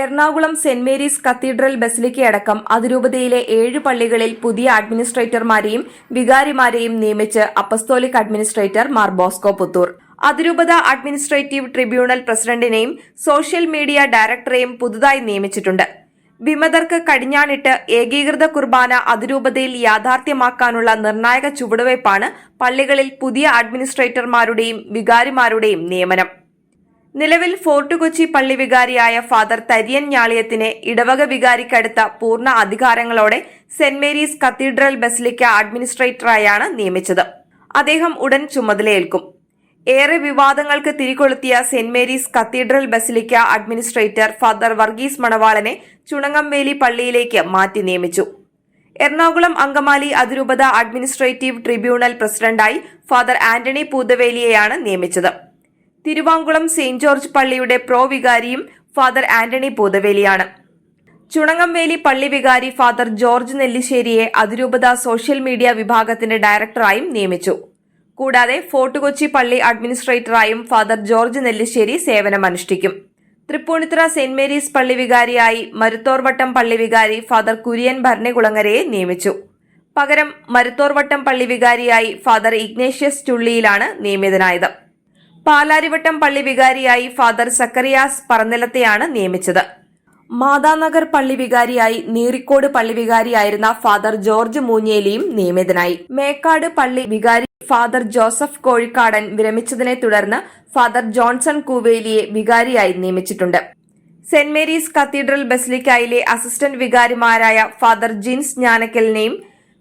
Ernakulam saint Mary's cathedral ബസിലിക്കയടക്കം അതിരൂപതയിലെ ഏഴ് പള്ളികളിൽ പുതിയ അഡ്മിനിസ്ട്രേറ്റർമാരെയും വികാരിമാരെയും നിയമിച്ച് apostolic administrator Mar Bosco Puthur. അതിരൂപത അഡ്മിനിസ്ട്രേറ്റീവ് ട്രിബ്യൂണൽ പ്രസിഡന്റിനെയും സോഷ്യൽ മീഡിയ ഡയറക്ടറെയും പുതുതായി നിയമിച്ചിട്ടുണ്ട്. വിമതർക്ക് കടിഞ്ഞാണിട്ട് ഏകീകൃത കുർബാന അതിരൂപതയിൽ യാഥാർത്ഥ്യമാക്കാനുള്ള നിർണായക ചുവടുവയ്പാണ് പള്ളികളിൽ പുതിയ അഡ്മിനിസ്ട്രേറ്റർമാരുടെയും വികാരിമാരുടെയും നിയമനം. നിലവിൽ ഫോർട്ട് കൊച്ചി പള്ളി വികാരിയായ ഫാദർ തരിയൻ ഞാളിയത്തിനെ ഇടവക വികാരിക്കടുത്ത പൂർണ അധികാരങ്ങളോടെ സെന്റ് മേരീസ് കത്തീഡ്രൽ ബസിലിക്ക അഡ്മിനിസ്ട്രേറ്ററായാണ് നിയമിച്ചത്. അദ്ദേഹം ഉടൻ ചുമതലയേൽക്കും. ഏറെ വിവാദങ്ങൾക്ക് തിരികൊളുത്തിയ saint Mary's cathedral basilica administrator father Varghese മണവാളനെ Chunangamveli പള്ളിയിലേക്ക് മാറ്റി നിയമിച്ചു. എറണാകുളം അങ്കമാലി അതിരൂപത അഡ്മിനിസ്ട്രേറ്റീവ് ട്രിബ്യൂണൽ പ്രസിഡന്റായി ഫാദർ ആന്റണി പൂതവേലിയെയാണ് നിയമിച്ചത്. തിരുവാങ്കുളം സെയിന്റ് ജോർജ് പള്ളിയുടെ പ്രോ വികാരിയും ഫാദർ ആന്റണി പൂതവേലിയാണ്. ചുണങ്ങംവേലി പള്ളി വികാരി ഫാദർ ജോർജ് നെല്ലിശ്ശേരിയെ അതിരൂപത സോഷ്യൽ മീഡിയ വിഭാഗത്തിന്റെ ഡയറക്ടറായും നിയമിച്ചു. കൂടാതെ ഫോർട്ട് കൊച്ചി പള്ളി അഡ്മിനിസ്ട്രേറ്ററായും ഫാദർ ജോർജ് നെല്ലിശ്ശേരി സേവനമനുഷ്ഠിക്കും. തൃപ്പൂണിത്തുറ സെന്റ് മേരീസ് പള്ളി വികാരിയായി മരുത്തോർവട്ടം പള്ളി വികാരി ഫാദർ കുര്യൻ ഭരണകുളങ്ങരയെ നിയമിച്ചു. പകരം മരുത്തോർവട്ടം പള്ളി വികാരിയായി ഫാദർ ഇഗ്നേഷ്യസ് ചുള്ളിയിലാണ് നിയമിതനായത്. പാലാരിവട്ടം പള്ളി വികാരിയായി ഫാദർ സക്കറിയാസ് പറന്നിലത്തെയാണ് നിയമിച്ചത്. മാതാനഗർ പള്ളി വികാരിയായി നീറിക്കോട് പള്ളി വികാരിയായിരുന്ന ഫാദർ ജോർജ് മൂഞ്ഞേലിയും നിയമിതനായി. മേക്കാട് പള്ളി വികാരി ഫാദർ ജോസഫ് കോഴിക്കാടൻ വിരമിച്ചതിനെ തുടർന്ന് ഫാദർ ജോൺസൺ കൂവേലിയെ വികാരിയായി നിയമിച്ചിട്ടുണ്ട്. സെന്റ് മേരീസ് കത്തീഡ്രൽ ബസിലിക്കായിലെ അസിസ്റ്റന്റ് വികാരിമാരായ ഫാദർ ജിൻസ് ജ്ഞാനക്കലിനെയും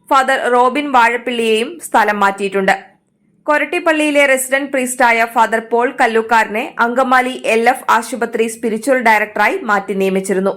ഫാദർ റോബിൻ വാഴപ്പിള്ളിയെയും സ്ഥലം മാറ്റിയിട്ടുണ്ട്. കൊരട്ടിപ്പള്ളിയിലെ റെസിഡന്റ് പ്രീസ്റ്റായ ഫാദർ പോൾ കല്ലൂക്കാരനെ അങ്കമാലി എൽ എഫ് ആശുപത്രി സ്പിരിച്വൽ ഡയറക്ടറായി മാറ്റി നിയമിച്ചിരുന്നു